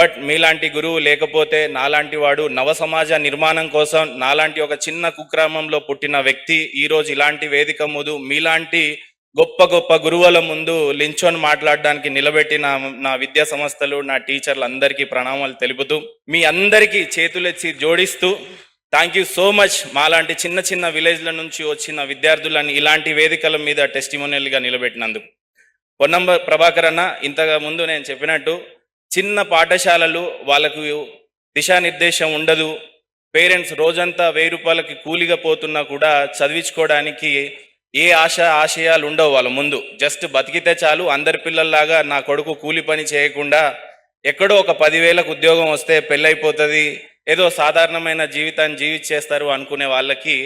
But మీలాంటి గురువు లేకపోతే నాలాంటి వాడు నవ సమాజ నిర్మాణం కోసం నాలాంటి ఒక చిన్న కుగ్రామంలో పుట్టిన వ్యక్తి ఈరోజు ఇలాంటి వేదిక ముందు మీలాంటి గొప్ప గొప్ప గురువుల ముందు లించొని మాట్లాడడానికి నిలబెట్టిన నా విద్యా సంస్థలు నా టీచర్లు అందరికీ ప్రణామాలు తెలుపుతూ మీ అందరికీ చేతులెచ్చి జోడిస్తూ థ్యాంక్ యూ సో మచ్ మాలాంటి చిన్న చిన్న విలేజ్ల నుంచి వచ్చిన విద్యార్థులను ఇలాంటి వేదికల మీద టెస్టిమోనియల్గా నిలబెట్టినందుకు. పొన్నంబ ప్రభాకర్ అన్న ఇంతగా ముందు నేను చెప్పినట్టు చిన్న పాఠశాలలు వాళ్ళకు దిశానిర్దేశం ఉండదు. పేరెంట్స్ రోజంతా వెయ్యి రూపాయలకి కూలిగా పోతున్నా కూడా చదివించుకోవడానికి ఏ ఆశ ఆశయాలు ఉండవు వాళ్ళ ముందు. జస్ట్ బతికితే చాలు అందరి పిల్లల్లాగా నా కొడుకు కూలి పని చేయకుండా ఎక్కడో ఒక పదివేలకు ఉద్యోగం వస్తే పెళ్ళైపోతుంది. ఏదో సాధారణమైన జీవితాన్ని జీవించేస్తారు అనుకునే వాళ్ళకి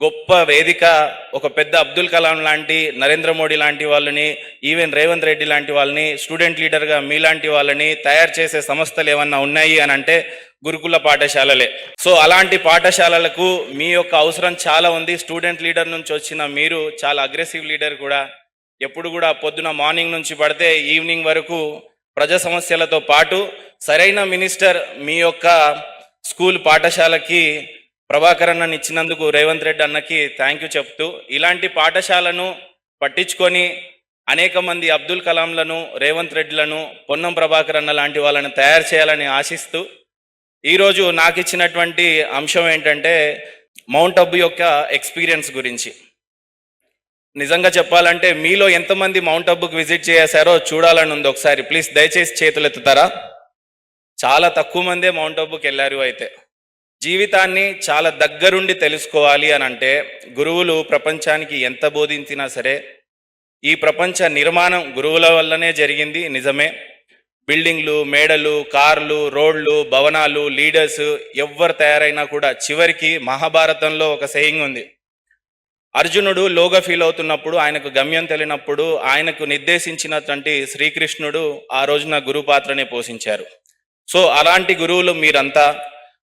గొప్ప వేదిక ఒక పెద్ద అబ్దుల్ కలాం లాంటి నరేంద్ర మోడీ లాంటి వాళ్ళని ఈవెన్ రేవంత్ రెడ్డి లాంటి వాళ్ళని స్టూడెంట్ లీడర్గా మీలాంటి వాళ్ళని తయారు చేసే సంస్థలు ఏమన్నా ఉన్నాయి అని అంటే గురుకుల పాఠశాలలే. సో అలాంటి పాఠశాలలకు మీ యొక్క అవసరం చాలా ఉంది. స్టూడెంట్ లీడర్ నుంచి వచ్చిన మీరు చాలా అగ్రెసివ్ లీడర్ కూడా. ఎప్పుడు కూడా పొద్దున మార్నింగ్ నుంచి పడితే ఈవినింగ్ వరకు ప్రజా సమస్యలతో పాటు సరైన మినిస్టర్ మీ యొక్క స్కూల్ పాఠశాలకి ప్రభాకర్ అన్నని ఇచ్చినందుకు రేవంత్ రెడ్డి అన్నకి థ్యాంక్ యూ చెప్తూ ఇలాంటి పాఠశాలను పట్టించుకొని అనేక మంది అబ్దుల్ కలాంలను రేవంత్ రెడ్డిలను పొన్నం ప్రభాకర్ అన్న లాంటి వాళ్ళని తయారు చేయాలని ఆశిస్తూ ఈరోజు నాకు ఇచ్చినటువంటి అంశం ఏంటంటే మౌంట్ అబ్బు యొక్క ఎక్స్పీరియన్స్ గురించి. నిజంగా చెప్పాలంటే మీలో ఎంతమంది మౌంట్ అబ్బుకి విజిట్ చేశారో చూడాలని ఉంది ఒకసారి. ప్లీజ్ దయచేసి చేతులు ఎత్తుతారా చాలా తక్కువ మందే మౌంట్ అబ్బుకి వెళ్ళారు అయితే. జీవితాన్ని చాలా దగ్గరుండి తెలుసుకోవాలి అని అంటే గురువులు ప్రపంచానికి ఎంత బోధించినా సరే ఈ ప్రపంచ నిర్మాణం గురువుల వల్లనే జరిగింది నిజమే. బిల్డింగ్లు మేడలు కార్లు రోడ్లు భవనాలు లీడర్స్ ఎవ్వరు తయారైనా కూడా చివరికి మహాభారతంలో ఒక సెయింగ్ ఉంది. అర్జునుడు లోగా ఫీల్ అవుతున్నప్పుడు ఆయనకు గమ్యం తెలియనప్పుడు ఆయనకు నిర్దేశించినటువంటి శ్రీకృష్ణుడు ఆ రోజున గురు పాత్రనే పోషించారు. సో అలాంటి గురువులు మీరంతా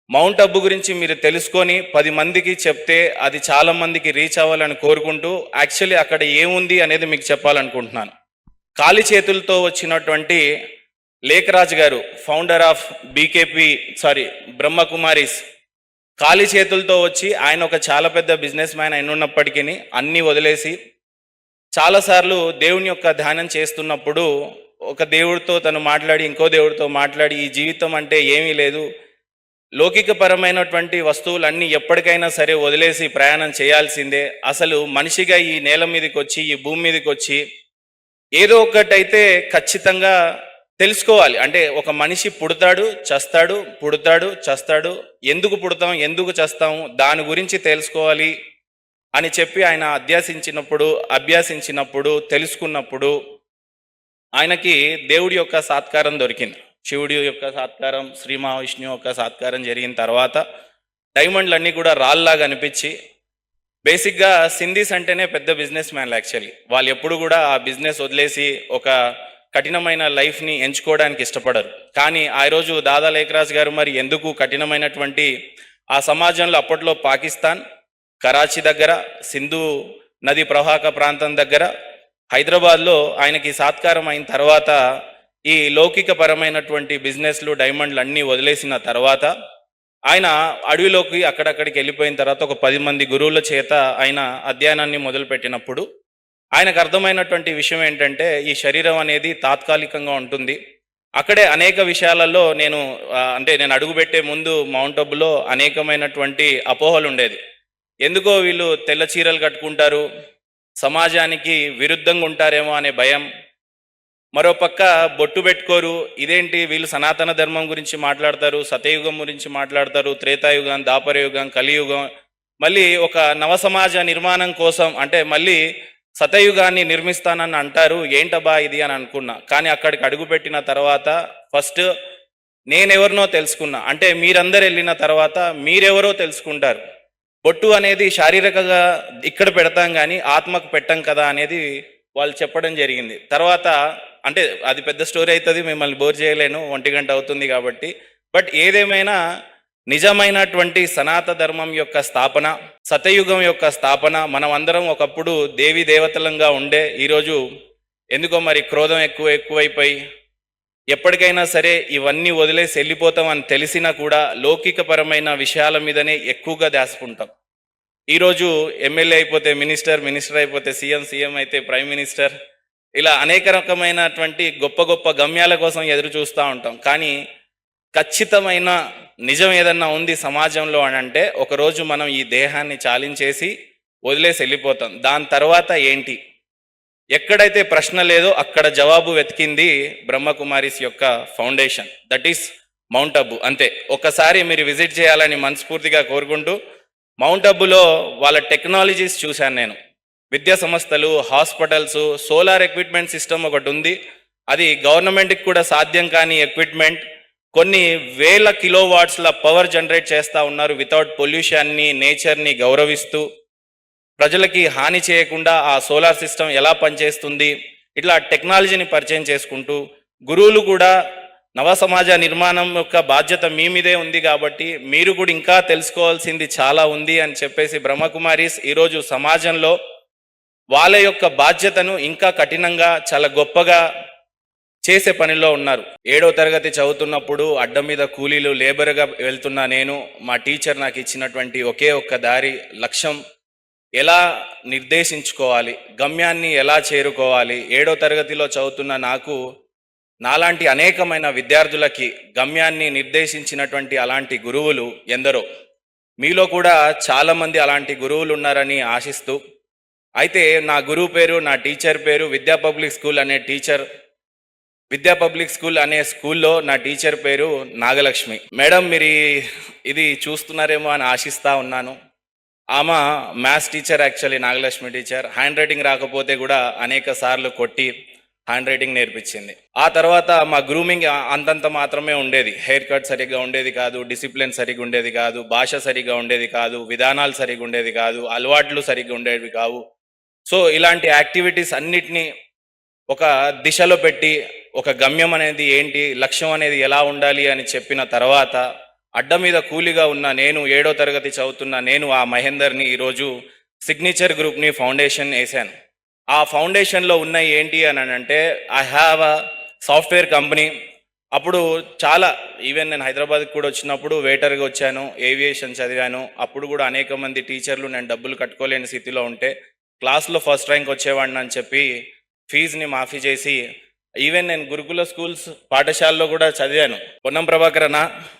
మౌంట్ అబ్బు గురించి మీరు తెలుసుకొని పది మందికి చెప్తే అది చాలా మందికి రీచ్ అవ్వాలని కోరుకుంటూ యాక్చువల్లీ అక్కడ ఏముంది అనేది మీకు చెప్పాలనుకుంటున్నాను. ఖాళీ చేతులతో వచ్చినటువంటి Lekhraj garu founder of BKP sorry Brahma Kumaris ఖాళీ చేతులతో వచ్చి ఆయన ఒక చాలా పెద్ద బిజినెస్ మ్యాన్ అయిన ఉన్నప్పటికీ అన్నీ వదిలేసి చాలాసార్లు దేవుని యొక్క ధ్యానం చేస్తున్నప్పుడు ఒక దేవుడితో తను మాట్లాడి ఇంకో దేవుడితో మాట్లాడి ఈ జీవితం అంటే ఏమీ లేదు. లౌకికపరమైనటువంటి వస్తువులన్నీ ఎప్పటికైనా సరే వదిలేసి ప్రయాణం చేయాల్సిందే. అసలు మనిషిగా ఈ నేల మీదకి వచ్చి ఈ భూమి మీదకి వచ్చి ఏదో ఒకటైతే ఖచ్చితంగా తెలుసుకోవాలి. అంటే ఒక మనిషి పుడతాడు చస్తాడు పుడతాడు చస్తాడు. ఎందుకు పుడతాం ఎందుకు చస్తాం దాని గురించి తెలుసుకోవాలి అని చెప్పి ఆయన అధ్యాసించినప్పుడు అభ్యాసించినప్పుడు తెలుసుకున్నప్పుడు ఆయనకి దేవుడి యొక్క సాత్కారం దొరికింది. శివుడి యొక్క సాత్కారం శ్రీ మహావిష్ణు యొక్క సాత్కారం జరిగిన తర్వాత డైమండ్లు అన్నీ కూడా రాళ్ళలాగా అనిపించి బేసిక్గా సింధీస్ అంటేనే పెద్ద బిజినెస్ మ్యాన్లు యాక్చువల్లీ వాళ్ళు ఎప్పుడు కూడా ఆ బిజినెస్ వదిలేసి ఒక కఠినమైన లైఫ్ని ఎంచుకోవడానికి ఇష్టపడరు. కానీ ఆ రోజు దాదా లేఖరాజ్ గారు మరి ఎందుకు కఠినమైనటువంటి ఆ సమాజంలో అప్పట్లో పాకిస్తాన్ కరాచీ దగ్గర సింధు నది ప్రవాహక ప్రాంతం దగ్గర హైదరాబాద్లో ఆయనకి సాత్కారం అయిన తర్వాత ఈ లౌకికపరమైనటువంటి బిజినెస్లు డైమండ్లు అన్నీ వదిలేసిన తర్వాత ఆయన అడవిలోకి అక్కడక్కడికి వెళ్ళిపోయిన తర్వాత ఒక పది మంది గురువుల చేత ఆయన అధ్యయనాన్ని మొదలుపెట్టినప్పుడు ఆయనకు అర్థమైనటువంటి విషయం ఏంటంటే ఈ శరీరం అనేది తాత్కాలికంగా ఉంటుంది. అక్కడే అనేక విషయాలలో నేను అంటే నేను అడుగుపెట్టే ముందు మౌంట్ అబ్బులో అనేకమైనటువంటి అపోహలు ఉండేది. ఎందుకో వీళ్ళు తెల్ల చీరలు కట్టుకుంటారు సమాజానికి విరుద్ధంగా ఉంటారేమో అనే భయం మరోపక్క బొట్టు పెట్టుకోరు. ఇదేంటి వీళ్ళు సనాతన ధర్మం గురించి మాట్లాడతారు సతయుగం గురించి మాట్లాడతారు త్రేతాయుగం దాపరయుగం కలియుగం. మళ్ళీ ఒక నవ సమాజ నిర్మాణం కోసం అంటే మళ్ళీ సతయుగాన్ని నిర్మిస్తానని అంటారు. ఏంటబా ఇది అని అనుకున్నా. కానీ అక్కడికి అడుగుపెట్టిన తర్వాత ఫస్ట్ నేనెవరినో తెలుసుకున్నా. అంటే మీరందరు వెళ్ళిన తర్వాత మీరెవరో తెలుసుకుంటారు. బొట్టు అనేది శారీరకంగా ఇక్కడ పెడతాం కానీ ఆత్మకు పెట్టం కదా అనేది వాళ్ళు చెప్పడం జరిగింది. తర్వాత అంటే అది పెద్ద స్టోరీ అవుతుంది మిమ్మల్ని బోర్ చేయలేను ఒంటి గంట అవుతుంది కాబట్టి. బట్ ఏదేమైనా నిజమైనటువంటి సనాత ధర్మం యొక్క స్థాపన సతయుగం యొక్క స్థాపన మనం అందరం ఒకప్పుడు దేవి దేవతలంగా ఉండే ఈరోజు ఎందుకో మరి క్రోధం ఎక్కువ ఎక్కువైపోయి ఎప్పటికైనా సరే ఇవన్నీ వదిలేసి వెళ్ళిపోతాం అని తెలిసినా కూడా లౌకికపరమైన విషయాల మీదనే ఎక్కువగా దాచుకుంటాం. ఈరోజు ఎమ్మెల్యే అయిపోతే మినిస్టర్ మినిస్టర్ అయిపోతే సీఎం సీఎం అయితే ప్రైమ్ మినిస్టర్ ఇలా అనేక రకమైనటువంటి గొప్ప గొప్ప గమ్యాల కోసం ఎదురు చూస్తూ ఉంటాం. కానీ ఖచ్చితమైన నిజం ఏదన్నా ఉంది సమాజంలో అని అంటే ఒకరోజు మనం ఈ దేహాన్ని చాలించేసి వదిలేసి వెళ్ళిపోతాం. దాని తర్వాత ఏంటి? ఎక్కడైతే ప్రశ్న లేదో అక్కడ జవాబు వెతికింది బ్రహ్మకుమారిస్ యొక్క foundation. That is Mount Abu అంతే. ఒకసారి మీరు విజిట్ చేయాలని మనస్ఫూర్తిగా కోరుకుంటూ మౌంట్ అబ్బులో వాళ్ళ టెక్నాలజీస్ చూశాను నేను. విద్యా సంస్థలు హాస్పిటల్స్ సోలార్ ఎక్విప్మెంట్ సిస్టమ్ ఒకటి ఉంది. అది గవర్నమెంట్కి కూడా సాధ్యం కాని ఎక్విప్మెంట్. కొన్ని వేల కిలో వాట్స్ల పవర్ జనరేట్ చేస్తూ ఉన్నారు వితౌట్ పొల్యూషన్ని నేచర్ని గౌరవిస్తూ. ప్రజలకి హాని చేయకుండా ఆ సోలార్ సిస్టమ్ ఎలా పనిచేస్తుంది? ఇట్లా టెక్నాలజీని పరిచయం చేసుకుంటూ గురువులు కూడా నవ సమాజ నిర్మాణం యొక్క బాధ్యత మీ మీదే ఉంది కాబట్టి మీరు కూడా ఇంకా తెలుసుకోవాల్సింది చాలా ఉంది అని చెప్పేసి బ్రహ్మకుమారీస్ ఈరోజు సమాజంలో వాళ్ళ యొక్క బాధ్యతను ఇంకా కఠినంగా చాలా గొప్పగా చేసే పనిలో ఉన్నారు. ఏడో తరగతి చదువుతున్నప్పుడు అడ్డం మీద కూలీలు లేబర్గా వెళ్తున్నా నేను మా టీచర్ నాకు ఇచ్చినటువంటి ఒకే ఒక్క దారి లక్ష్యం ఎలా నిర్దేశించుకోవాలి గమ్యాన్ని ఎలా చేరుకోవాలి ఏడో తరగతిలో చదువుతున్న నాకు నాలాంటి అనేకమైన విద్యార్థులకి గమ్యాన్ని నిర్దేశించినటువంటి అలాంటి గురువులు ఎందరో. మీలో కూడా చాలామంది అలాంటి గురువులు ఉన్నారని ఆశిస్తూ అయితే నా గురువు పేరు నా టీచర్ పేరు విద్యా పబ్లిక్ స్కూల్ అనే టీచర్ విద్యా పబ్లిక్ స్కూల్ అనే స్కూల్లో నా టీచర్ పేరు నాగలక్ష్మి. మేడం మీరు ఇది చూస్తున్నారేమో అని ఆశిస్తా ఉన్నాను. ఆమె maths teacher actually Nagalakshmi teacher. Hand writing రాకపోతే కూడా అనేక సార్లు కొట్టి హ్యాండ్ రైటింగ్ నేర్పించింది. ఆ తర్వాత మా గ్రూమింగ్ అంతంత మాత్రమే ఉండేది. హెయిర్ కట్ సరిగ్గా ఉండేది కాదు డిసిప్లిన్ సరిగ్గా ఉండేది కాదు భాష సరిగ్గా ఉండేది కాదు విధానాలు సరిగ్గా ఉండేది కాదు అలవాట్లు సరిగ్గా ఉండేవి కావు. సో ఇలాంటి యాక్టివిటీస్ అన్నిటినీ ఒక దిశలో పెట్టి ఒక గమ్యం అనేది ఏంటి లక్ష్యం అనేది ఎలా ఉండాలి అని చెప్పిన తర్వాత అడ్డ మీద కూలిగా ఉన్న నేను ఏడో తరగతి చదువుతున్న నేను ఆ మహేందర్ని ఈరోజు సిగ్నేచర్ గ్రూప్ని ఫౌండేషన్ వేశాను. ఆ ఫౌండేషన్లో ఉన్నాయి ఏంటి అని అంటే I have a software company. అప్పుడు చాలా ఈవెన్ నేను హైదరాబాద్కి కూడా వచ్చినప్పుడు వెయిటర్గా వచ్చాను ఏవియేషన్ చదివాను. అప్పుడు కూడా అనేక మంది టీచర్లు నేను డబ్బులు కట్టుకోలేని స్థితిలో ఉంటే క్లాస్లో ఫస్ట్ ర్యాంక్ వచ్చేవాడిని అని చెప్పి ఫీజుని మాఫీ చేసి ఈవెన్ నేను గురుకుల స్కూల్స్ పాఠశాలలో కూడా చదివాను. పొన్నం ప్రభాకరణ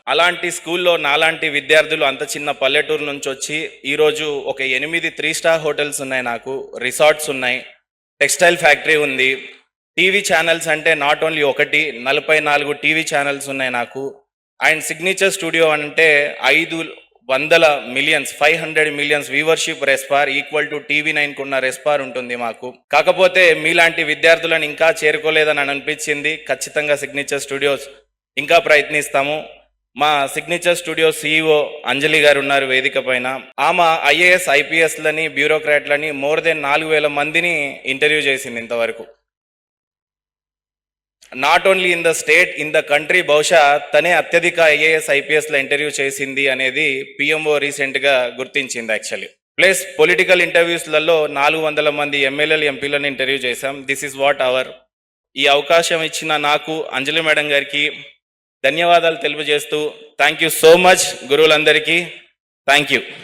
అలాంటి స్కూల్లో నాలాంటి విద్యార్థులు అంత చిన్న పల్లెటూరు నుంచి వచ్చి ఈరోజు ఒక ఎనిమిది త్రీ స్టార్ హోటల్స్ ఉన్నాయి నాకు రిసార్ట్స్ ఉన్నాయి టెక్స్టైల్ ఫ్యాక్టరీ ఉంది టీవీ ఛానల్స్ అంటే నాట్ ఓన్లీ ఒకటి నలభై నాలుగు టీవీ ఛానల్స్ ఉన్నాయి నాకు అండ్ సిగ్నేచర్ స్టూడియో అంటే ఐదు వందల millions five hundred millions viewership రెస్పార్ equal to TV nine కున్న రెస్పార్ ఉంటుంది మాకు. కాకపోతే మీలాంటి విద్యార్థులను ఇంకా చేరుకోలేదని అనిపించింది. ఖచ్చితంగా సిగ్నేచర్ స్టూడియోస్ ఇంకా ప్రయత్నిస్తాము. మా సిగ్నేచర్ స్టూడియో సీఈఓ అంజలి గారు ఉన్నారు వేదిక పైన. ఆమె ఐఏఎస్ ఐపీఎస్లని బ్యూరోక్రాట్లని మోర్ దెన్ నాలుగు వేల మందిని ఇంటర్వ్యూ చేసింది ఇంతవరకు. Not only in the state in the country బహుశా తనే అత్యధిక ఐఏఎస్ ఐపీఎస్ల ఇంటర్వ్యూ చేసింది అనేది పిఎంఓ రీసెంట్గా గుర్తించింది యాక్చువల్లీ ప్లస్ పొలిటికల్ ఇంటర్వ్యూస్లలో నాలుగు వందల మంది ఎమ్మెల్యేలు ఎంపీలను ఇంటర్వ్యూ చేశాం. దిస్ ఇస్ వాట్ అవర్ ఈ అవకాశం ఇచ్చిన నాకు అంజలి మేడం గారికి ధన్యవాదాలు తెలియజేస్తూ thank you so much గురువులందరికీ. Thank you